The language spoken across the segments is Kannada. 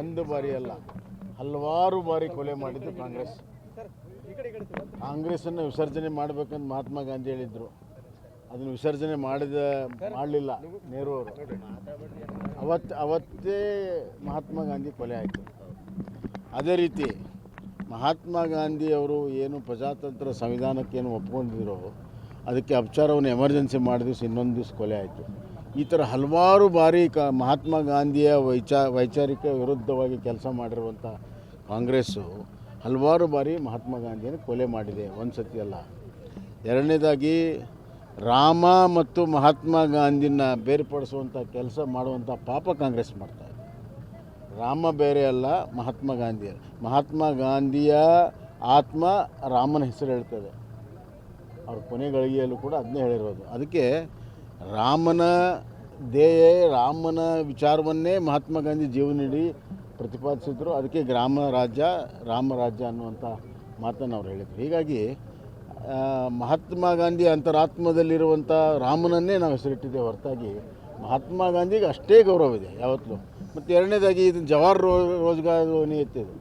ಒಂದು ಬಾರಿ ಅಲ್ಲ, ಹಲವಾರು ಬಾರಿ ಕೊಲೆ ಮಾಡಿದ್ದು ಕಾಂಗ್ರೆಸ್. ಕಾಂಗ್ರೆಸ್ಸನ್ನು ವಿಸರ್ಜನೆ ಮಾಡಬೇಕಂತ ಮಹಾತ್ಮ ಗಾಂಧಿ ಹೇಳಿದ್ರು. ಅದನ್ನು ವಿಸರ್ಜನೆ ಮಾಡಿದ, ಮಾಡಲಿಲ್ಲ ನೆಹರು ಅವರು. ಅವತ್ತು ಅವತ್ತೇ ಮಹಾತ್ಮ ಗಾಂಧಿ ಕೊಲೆ ಆಯಿತು. ಅದೇ ರೀತಿ, ಮಹಾತ್ಮ ಗಾಂಧಿ ಅವರು ಏನು ಪ್ರಜಾತಂತ್ರ ಸಂವಿಧಾನಕ್ಕೆ ಏನು ಒಪ್ಕೊಂಡಿದ್ರು ಅದಕ್ಕೆ ಅಪಚಾರವನ್ನು ಎಮರ್ಜೆನ್ಸಿ ಮಾಡಿದ ದಿವಸ ಇನ್ನೊಂದು ದಿವಸ ಕೊಲೆ ಆಯಿತು. ಈ ಥರ ಹಲವಾರು ಬಾರಿ ಕ ಮಹಾತ್ಮ ಗಾಂಧಿಯ ವೈಚಾ ವೈಚಾರಿಕ ವಿರುದ್ಧವಾಗಿ ಕೆಲಸ ಮಾಡಿರುವಂಥ ಕಾಂಗ್ರೆಸ್ಸು ಹಲವಾರು ಬಾರಿ ಮಹಾತ್ಮ ಗಾಂಧಿಯನ್ನು ಕೊಲೆ ಮಾಡಿದೆ ಒಂದು ಸತಿ ಅಲ್ಲ ಎರಡನೇದಾಗಿ ರಾಮ ಮತ್ತು ಮಹಾತ್ಮ ಗಾಂಧಿನ ಬೇರ್ಪಡಿಸುವಂಥ ಕೆಲಸ ಮಾಡುವಂಥ ಪಾಪ ಕಾಂಗ್ರೆಸ್ ಮಾಡ್ತಾ ಇದೆ. ರಾಮ ಬೇರೆ ಅಲ್ಲ, ಮಹಾತ್ಮ ಗಾಂಧಿ ಮಹಾತ್ಮ ಗಾಂಧಿಯ ಆತ್ಮ ರಾಮನ ಹೆಸರು ಹೇಳ್ತದೆ. ಅವ್ರ ಕೊನೆಗಳಿಗೆಯಲ್ಲೂ ಕೂಡ ಅದನ್ನೇ ಹೇಳಿರೋದು. ಅದಕ್ಕೆ ರಾಮನ ದೇಹ ರಾಮನ ವಿಚಾರವನ್ನೇ ಮಹಾತ್ಮ ಗಾಂಧಿ ಜೀವನಡಿ ಪ್ರತಿಪಾದಿಸಿದ್ರು. ಅದಕ್ಕೆ ಗ್ರಾಮ ರಾಜ್ಯ ರಾಮ ರಾಜ್ಯ ಅನ್ನುವಂಥ ಮಾತನ್ನು ಅವ್ರು ಹೇಳಿದರು. ಹೀಗಾಗಿ ಮಹಾತ್ಮ ಗಾಂಧಿ ಅಂತರಾತ್ಮದಲ್ಲಿರುವಂಥ ರಾಮನನ್ನೇ ನಾವು ಹೆಸರಿಟ್ಟಿದ್ದೇವೆ ಹೊರತಾಗಿ ಮಹಾತ್ಮ ಗಾಂಧಿಗೆ ಅಷ್ಟೇ ಗೌರವ ಇದೆ ಯಾವತ್ತೂ. ಮತ್ತು ಎರಡನೇದಾಗಿ ಇದು ಜವಾಹರ್ ರೋ, ರೋಜ್ಗಾರ್ ಎತ್ತಿದೆ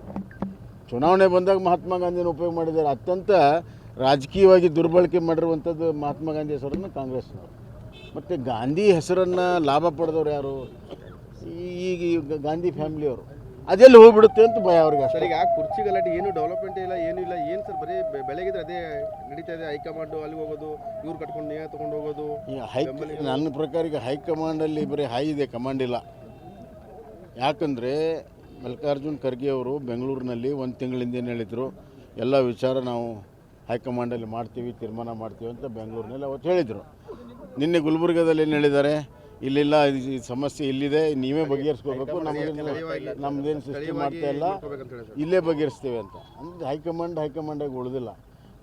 ಚುನಾವಣೆ ಬಂದಾಗ ಮಹಾತ್ಮ ಗಾಂಧಿನ ಉಪಯೋಗ ಮಾಡಿದ್ದಾರೆ. ಅತ್ಯಂತ ರಾಜಕೀಯವಾಗಿ ದುರ್ಬಳಕೆ ಮಾಡಿರುವಂಥದ್ದು ಮಹಾತ್ಮ ಗಾಂಧಿ ಹೆಸರನ್ನು ಕಾಂಗ್ರೆಸ್ನವರು. ಮತ್ತು ಗಾಂಧಿ ಹೆಸರನ್ನು ಲಾಭ ಪಡೆದವ್ರು ಯಾರು? ಈಗ ಈ ಗಾಂಧಿ ಫ್ಯಾಮಿಲಿಯವರು ಅದೆಲ್ಲಿ ಹೋಗ್ಬಿಡುತ್ತೆ ಅಂತ ಭಯ ಅವ್ರಿಗೆ ಸರ್ ಈಗ ಕುರ್ಚಿ ಗಲಾಟೆ ಏನು ಡೆವಲಪ್ಮೆಂಟ್ ಇಲ್ಲ ಏನು ಇಲ್ಲ ಏನು ಸರ್ ಬರೀ ಬೆಳಗಿದ್ರೆ ಅದೇ ನಡೀತಾ ಇದೆ ಹೈಕಮಾಂಡ್ ಅಲ್ಲಿಗೆ ಹೋಗೋದು ಇವ್ರು ಕಟ್ಕೊಂಡು ನೇಹ ತೊಗೊಂಡು ಹೋಗೋದು ಈಗ ಹೈ ನನ್ನ ಪ್ರಕಾರ ಈಗ ಹೈಕಮಾಂಡಲ್ಲಿ ಬರೀ ಹೈ ಇದೆ ಕಮಾಂಡ್ ಇಲ್ಲ. ಯಾಕಂದರೆ ಮಲ್ಲಿಕಾರ್ಜುನ್ ಖರ್ಗೆ ಅವರು ಬೆಂಗಳೂರಿನಲ್ಲಿ ಒಂದು ತಿಂಗಳಿಂದ ಏನು ಹೇಳಿದರು ಎಲ್ಲ ವಿಚಾರ ನಾವು ಹೈಕಮಾಂಡಲ್ಲಿ ಮಾಡ್ತೀವಿ ತೀರ್ಮಾನ ಮಾಡ್ತೀವಿ ಅಂತ ಬೆಂಗಳೂರಿನಲ್ಲಿ ಅವತ್ತು ಹೇಳಿದರು. ನಿನ್ನೆ ಗುಲ್ಬರ್ಗದಲ್ಲಿ ಏನು ಹೇಳಿದ್ದಾರೆ? ಇಲ್ಲಿಲ್ಲ ಈ ಸಮಸ್ಯೆ ಇಲ್ಲಿದೆ ನೀವೇ ಬಗೆಹರಿಸ್ಕೋಬೇಕು ನಮಗೇನು ನಮ್ದೇನು ಸೃಷ್ಟಿ ಮಾಡ್ತಾ ಇಲ್ಲ ಇಲ್ಲೇ ಬಗೆಹರಿಸ್ತೇವೆ ಅಂತ. ಅಂದರೆ ಹೈಕಮಾಂಡ್ ಹೈಕಮಾಂಡಾಗಿ ಉಳಿದಿಲ್ಲ.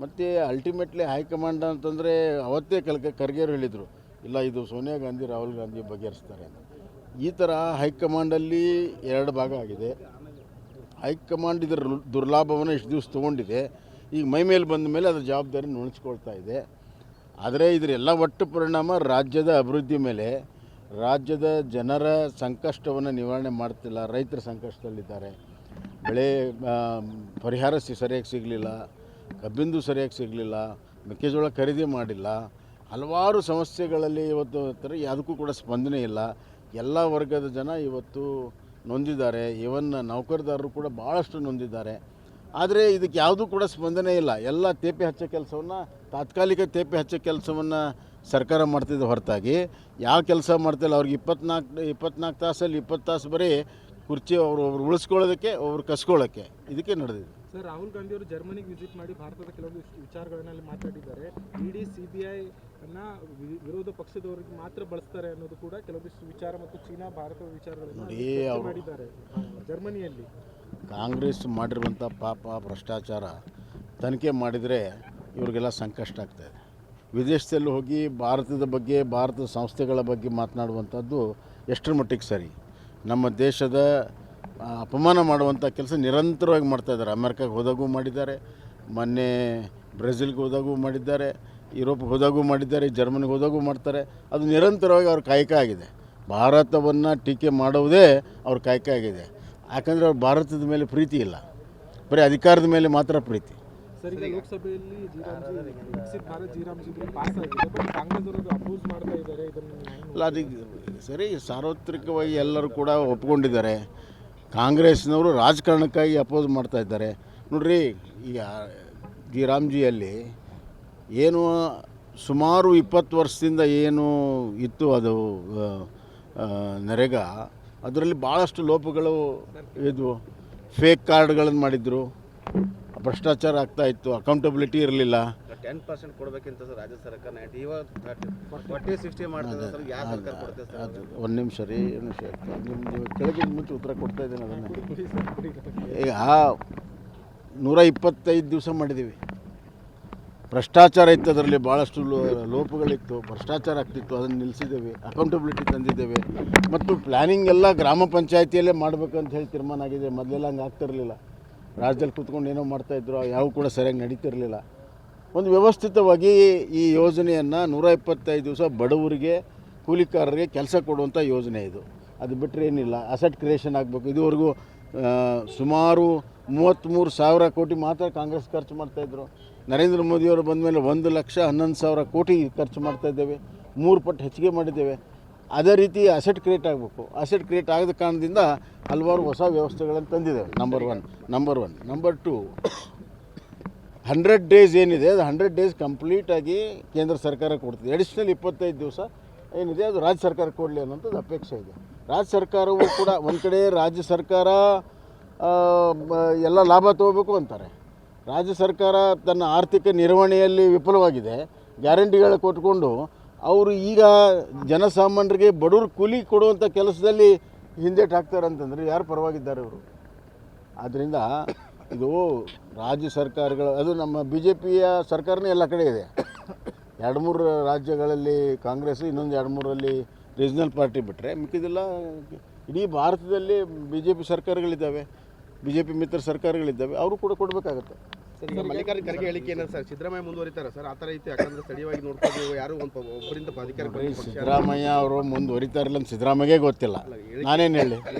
ಮತ್ತು ಅಲ್ಟಿಮೇಟ್ಲಿ ಹೈಕಮಾಂಡ್ ಅಂತಂದರೆ ಅವತ್ತೇ ಕಲ್ಕ ಖರ್ಗೆರು ಹೇಳಿದರು ಇಲ್ಲ ಇದು ಸೋನಿಯಾ ಗಾಂಧಿ ರಾಹುಲ್ ಗಾಂಧಿ ಬಗೆಹರಿಸ್ತಾರೆ ಅಂತ. ಈ ಥರ ಹೈಕಮಾಂಡಲ್ಲಿ ಎರಡು ಭಾಗ ಆಗಿದೆ. ಹೈಕಮಾಂಡ್ ಇದರ ದುರ್ಲಾಭವನ್ನು ಇಷ್ಟು ದಿವಸ ತೊಗೊಂಡಿದೆ. ಈಗ ಮೈ ಮೇಲೆ ಬಂದ ಮೇಲೆ ಅದರ ಜವಾಬ್ದಾರಿ ನುಣಿಸ್ಕೊಳ್ತಾ ಇದೆ. ಆದರೆ ಇದರೆಲ್ಲ ಒಟ್ಟು ಪರಿಣಾಮ ರಾಜ್ಯದ ಅಭಿವೃದ್ಧಿ ಮೇಲೆ ರಾಜ್ಯದ ಜನರ ಸಂಕಷ್ಟವನ್ನು ನಿವಾರಣೆ ಮಾಡ್ತಿಲ್ಲ, ರೈತರ ಸಂಕಷ್ಟದಲ್ಲಿದ್ದಾರೆ. ಬೆಳೆ ಪರಿಹಾರ ಸಿ ಸರಿಯಾಗಿ ಸಿಗಲಿಲ್ಲ, ಕಬ್ಬಿಂದು ಸರಿಯಾಗಿ ಸಿಗಲಿಲ್ಲ, ಮೆಕ್ಕೆಜೋಳ ಖರೀದಿ ಮಾಡಿಲ್ಲ, ಹಲವಾರು ಸಮಸ್ಯೆಗಳಲ್ಲಿ ಇವತ್ತು ಯಾವುದಕ್ಕೂ ಕೂಡ ಸ್ಪಂದನೆ ಇಲ್ಲ. ಎಲ್ಲ ವರ್ಗದ ಜನ ಇವತ್ತು ನೊಂದಿದ್ದಾರೆ. ಇವನ್ ನೌಕರದಾರರು ಕೂಡ ಭಾಳಷ್ಟು ನೊಂದಿದ್ದಾರೆ. ಆದರೆ ಇದಕ್ಕೆ ಯಾವುದೂ ಕೂಡ ಸ್ಪಂದನೆ ಇಲ್ಲ. ಎಲ್ಲ ತೇಪೆ ಹಚ್ಚೋ ಕೆಲಸವನ್ನು ತಾತ್ಕಾಲಿಕ ತೇಪೆ ಹಚ್ಚೋ ಕೆಲಸವನ್ನು ಸರ್ಕಾರ ಮಾಡ್ತಿದ್ದ ಹೊರತಾಗಿ. ಯಾವ ಕೆಲಸ ಮಾಡ್ತಿಲ್ಲ ಅವ್ರಿಗೆ ಇಪ್ಪತ್ನಾಲ್ಕು ಇಪ್ಪತ್ನಾಲ್ಕು ತಾಸಲ್ಲಿ ಇಪ್ಪತ್ತು ತಾಸು ಬರೀ ಕುರ್ಚಿ ಅವರು ಅವ್ರು ಉಳಿಸ್ಕೊಳ್ಳೋದಕ್ಕೆ ಅವ್ರು ಕಸ್ಕೊಳ್ಳೋಕ್ಕೆ. ಇದಕ್ಕೆ ನಡೆದಿದೆ. ಸರ್ ರಾಹುಲ್ ಗಾಂಧಿ ಅವರು ಜರ್ಮನಿಗೆ ವಿಸಿಟ್ ಮಾಡಿ ಭಾರತದ ಕೆಲವೊಂದು ವಿಚಾರಗಳನ್ನಲ್ಲಿ ಮಾತಾಡಿದ್ದಾರೆ. ಇಡಿ ಸಿ ಬಿ ಐ ಅನ್ನ ವಿರೋಧ ಪಕ್ಷದವರಿಗೆ ಮಾತ್ರ ಬಳಸ್ತಾರೆ ಅನ್ನೋದು ಕೂಡ ಕೆಲವೊಂದಿಷ್ಟು ವಿಚಾರ ಮತ್ತು ಚೀನಾ ಭಾರತದ ವಿಚಾರಗಳನ್ನು ಮಾಡಿದ್ದಾರೆ. ಜರ್ಮನಿಯಲ್ಲಿ. ಕಾಂಗ್ರೆಸ್ ಮಾಡಿರುವಂಥ ಪಾಪ, ಭ್ರಷ್ಟಾಚಾರ ತನಿಖೆ ಮಾಡಿದರೆ ಇವರಿಗೆಲ್ಲ ಸಂಕಷ್ಟ ಆಗ್ತಾಯಿದೆ ವಿದೇಶದಲ್ಲಿ ಹೋಗಿ ಭಾರತದ ಬಗ್ಗೆ, ಭಾರತದ ಸಂಸ್ಥೆಗಳ ಬಗ್ಗೆ ಮಾತನಾಡುವಂಥದ್ದು ಎಷ್ಟರ ಮಟ್ಟಿಗೆ ಸರಿ. ನಮ್ಮ ದೇಶದ ಅಪಮಾನ ಮಾಡುವಂಥ ಕೆಲಸ ನಿರಂತರವಾಗಿ ಮಾಡ್ತಾಯಿದ್ದಾರೆ ಅಮೆರಿಕಾಗೆ ಹೋದಾಗೂ ಮಾಡಿದ್ದಾರೆ, ಮೊನ್ನೆ ಬ್ರೆಜಿಲ್ಗೆ ಹೋದಾಗೂ ಮಾಡಿದ್ದಾರೆ, ಯುರೋಪ್ಗೆ ಹೋದಾಗೂ ಮಾಡಿದ್ದಾರೆ, ಜರ್ಮನಿಗೆ ಹೋದಾಗೂ ಮಾಡ್ತಾರೆ. ಅದು ನಿರಂತರವಾಗಿ ಅವ್ರ ಕಾಯಕ ಆಗಿದೆ. ಭಾರತವನ್ನು ಟೀಕೆ ಮಾಡುವುದೇ ಅವ್ರ ಕಾಯಕ ಆಗಿದೆ. ಯಾಕಂದರೆ ಅವ್ರು ಭಾರತದ ಮೇಲೆ ಪ್ರೀತಿ ಇಲ್ಲ. ಬರೀ ಅಧಿಕಾರದ ಮೇಲೆ ಮಾತ್ರ ಪ್ರೀತಿ. ಸರ್ ಈಗ ಲೋಕಸಭೆಯಲ್ಲಿ G RAM G Viksit Bharat G RAM G pass ಆಗಿದೆ ಬಟ್ ಕಾಂಗ್ರೆಸ್ ಅವರು ಅಪೋಸ್ ಮಾಡ್ತಾ ಇದ್ದಾರೆ ಇದನ್ನು ಹೆಂಗ್ ಅಲ್ಲ ಅದಕ್ಕೆ ಸರಿ ಸಾರ್ವತ್ರಿಕವಾಗಿ ಎಲ್ಲರೂ ಕೂಡ ಒಪ್ಕೊಂಡಿದ್ದಾರೆ. ಕಾಂಗ್ರೆಸ್ನವರು ರಾಜಕಾರಣಕ್ಕಾಗಿ ಅಪೋಸ್ ಮಾಡ್ತಾ ಇದ್ದಾರೆ. ನೋಡ್ರಿ ಈಗ ಜಿ ರಾಮ್ಜಿಯಲ್ಲಿ ಏನು ಸುಮಾರು ಇಪ್ಪತ್ತು ವರ್ಷದಿಂದ ಏನು ಇತ್ತು ಅದು ನರೇಗಾ ಅದರಲ್ಲಿ ಭಾಳಷ್ಟು ಲೋಪಗಳು ಇದ್ವು. ಫೇಕ್ ಕಾರ್ಡ್ಗಳನ್ನು ಮಾಡಿದ್ರು. ಭ್ರಷ್ಟಾಚಾರ ಆಗ್ತಾ ಇತ್ತು. ಅಕೌಂಟಬಿಲಿಟಿ ಇರಲಿಲ್ಲ. ಟೆನ್ ಪರ್ಸೆಂಟ್ ಕೊಡಬೇಕಂತ ಸರ್ ರಾಜ್ಯ ಸರ್ಕಾರ ನೈಂಟಿ ಇವಾಗ ಫಾರ್ಟಿ ಸಿಕ್ಸ್ಟಿ ಮಾಡ್ತದೆ ಸರ್. ಯಾವ ಸರ್ಕಾರ ಸರ್ ಅದು ಒಂದು ನಿಮಿಷ ರೀ ಒಂದು ನಿಮಿಷ ನಿಮ್ಮದು ಕೆಳಗಿನ ಮುಂಚೆ ಉತ್ತರ ಕೊಡ್ತಾ ಇದ್ದೀನಿ ಅದನ್ನು. ಈಗ ನೂರ ಇಪ್ಪತ್ತೈದು ದಿವಸ ಮಾಡಿದ್ದೀವಿ ಭ್ರಷ್ಟಾಚಾರ ಇತ್ತು ಅದರಲ್ಲಿ ಭಾಳಷ್ಟು ಲೋಪಗಳಿತ್ತು, ಭ್ರಷ್ಟಾಚಾರ ಆಗ್ತಿತ್ತು, ಅದನ್ನು ನಿಲ್ಲಿಸಿದ್ದೇವೆ ಅಕೌಂಟಬಿಲಿಟಿ ತಂದಿದ್ದೇವೆ. ಮತ್ತು ಪ್ಲ್ಯಾನಿಂಗ್ ಎಲ್ಲ ಗ್ರಾಮ ಪಂಚಾಯತಿಯಲ್ಲೇ ಅಂತ ಹೇಳಿ ತೀರ್ಮಾನ ಆಗಿದೆ. ಮೊದಲೆಲ್ಲ ಹಂಗೆ ಆಗ್ತಿರಲಿಲ್ಲ. ರಾಜ್ಯದಲ್ಲಿ ಕೂತ್ಕೊಂಡು ಏನೋ ಮಾಡ್ತಾಯಿದ್ರು ಯಾವ ಕೂಡ ಸರಿಯಾಗಿ ನಡೀತಿರಲಿಲ್ಲ. ಒಂದು ವ್ಯವಸ್ಥಿತವಾಗಿ ಈ ಯೋಜನೆಯನ್ನು ನೂರ ಇಪ್ಪತ್ತೈದು ದಿವಸ ಬಡವರಿಗೆ, ಕೂಲಿಕಾರರಿಗೆ ಕೆಲಸ ಕೊಡುವಂಥ ಯೋಜನೆ ಇದು. ಅದು ಬಿಟ್ಟರೆ ಏನಿಲ್ಲ. ಅಸೆಟ್ ಕ್ರಿಯೇಷನ್ ಆಗಬೇಕು. ಇದುವರೆಗೂ ಸುಮಾರು ಮೂವತ್ತ್ಮೂರು ಸಾವಿರ ಕೋಟಿ ಮಾತ್ರ ಕಾಂಗ್ರೆಸ್ ಖರ್ಚು ಮಾಡ್ತಾಯಿದ್ರು ನರೇಂದ್ರ ಮೋದಿಯವರು ಬಂದ ಮೇಲೆ ಒಂದು ಲಕ್ಷ ಹನ್ನೊಂದು ಸಾವಿರ ಕೋಟಿ ಖರ್ಚು ಮಾಡ್ತಾಯಿದ್ದೇವೆ ಮೂರು ಪಟ್ಟು ಹೆಚ್ಚಿಗೆ ಮಾಡಿದ್ದೇವೆ. ಅದೇ ರೀತಿ ಅಸೆಟ್ ಕ್ರಿಯೇಟ್ ಆಗಬೇಕು. ಅಸೆಟ್ ಕ್ರಿಯೇಟ್ ಆಗದ ಕಾರಣದಿಂದ ಹಲವಾರು ಹೊಸ ವ್ಯವಸ್ಥೆಗಳನ್ನು ತಂದಿದ್ದೇವೆ number one number one number two hundred days ಏನಿದೆ? ಅದು ಹಂಡ್ರೆಡ್ ಡೇಸ್ ಕಂಪ್ಲೀಟಾಗಿ ಕೇಂದ್ರ ಸರ್ಕಾರ ಕೊಡ್ತದೆ. ಅಡಿಷ್ನಲ್ ಇಪ್ಪತ್ತೈದು ದಿವಸ ಏನಿದೆ? ಅದು ರಾಜ್ಯ ಸರ್ಕಾರ ಕೊಡಲಿ ಅನ್ನೋಂಥದ್ದು ಅಪೇಕ್ಷೆ ಇದೆ. ರಾಜ್ಯ ಸರ್ಕಾರವು ಕೂಡ ಒಂದು ಕಡೆ ರಾಜ್ಯ ಸರ್ಕಾರ ಎಲ್ಲ ಲಾಭ ತಗೋಬೇಕು ಅಂತಾರೆ. ರಾಜ್ಯ ಸರ್ಕಾರ ತನ್ನ ಆರ್ಥಿಕ ನಿರ್ವಹಣೆಯಲ್ಲಿ ವಿಫಲವಾಗಿದೆ. ಗ್ಯಾರಂಟಿಗಳು ಕೊಟ್ಕೊಂಡು ಅವರು ಈಗ ಜನಸಾಮಾನ್ಯರಿಗೆ ಬಡವರು ಕೂಲಿ ಕೊಡುವಂಥ ಕೆಲಸದಲ್ಲಿ ಹಿಂದೇಟು ಹಾಕ್ತಾರೆ ಅಂತಂದರೆ ಯಾರು ಪರವಾಗಿದ್ದಾರೆ ಇವರು? ಆದ್ದರಿಂದ ಇದು ರಾಜ್ಯ ಸರ್ಕಾರಗಳು, ಅದು ನಮ್ಮ ಬಿ ಜೆ ಪಿಯ ಸರ್ಕಾರನೇ ಎಲ್ಲ ಕಡೆ ಇದೆ. ಎರಡು ಮೂರು ರಾಜ್ಯಗಳಲ್ಲಿ ಕಾಂಗ್ರೆಸ್, ಇನ್ನೊಂದು ಎರಡು ಮೂರಲ್ಲಿ ರೀಜ್ನಲ್ ಪಾರ್ಟಿ ಬಿಟ್ಟರೆ ಮಿಕ್ಕಿದೆಲ್ಲ ಇಡೀ ಭಾರತದಲ್ಲಿ ಬಿ ಜೆ ಪಿ ಸರ್ಕಾರಗಳಿದ್ದಾವೆ. ಬಿ ಜೆ ಪಿ ಮಿತ್ರ ಸರ್ಕಾರಗಳಿದ್ದಾವೆ ಅವರು ಕೂಡ ಕೊಡಬೇಕಾಗುತ್ತೆ. ಸರ್ ಈಗ ಮಲ್ಲಿಕಾರ್ಜುನ ಖರ್ಗೆ ಹೇಳಿಕೆ ಏನಂತ ಸರ್ ಸಿದ್ದರಾಮಯ್ಯ ಮುಂದುವರಿತಾರೆ ಸರ್ ಆ ಥರ ಐತೆ ಯಾಕಂದ್ರೆ ಸ್ಥಳೀಯವಾಗಿ ನೋಡ್ಕೊಂಡು ಯಾರು ಒಂದು ಒಬ್ಬರಿಂದ ಅಧಿಕಾರ ಸಿದ್ದರಾಮಯ್ಯ ಅವರು ಮುಂದುವರಿತಾರಲ್ಲ ಅಂತ ಸಿದ್ದರಾಮಯ್ಯಗೆ ಗೊತ್ತಿಲ್ಲ. ನಾನೇನು ಹೇಳಿ?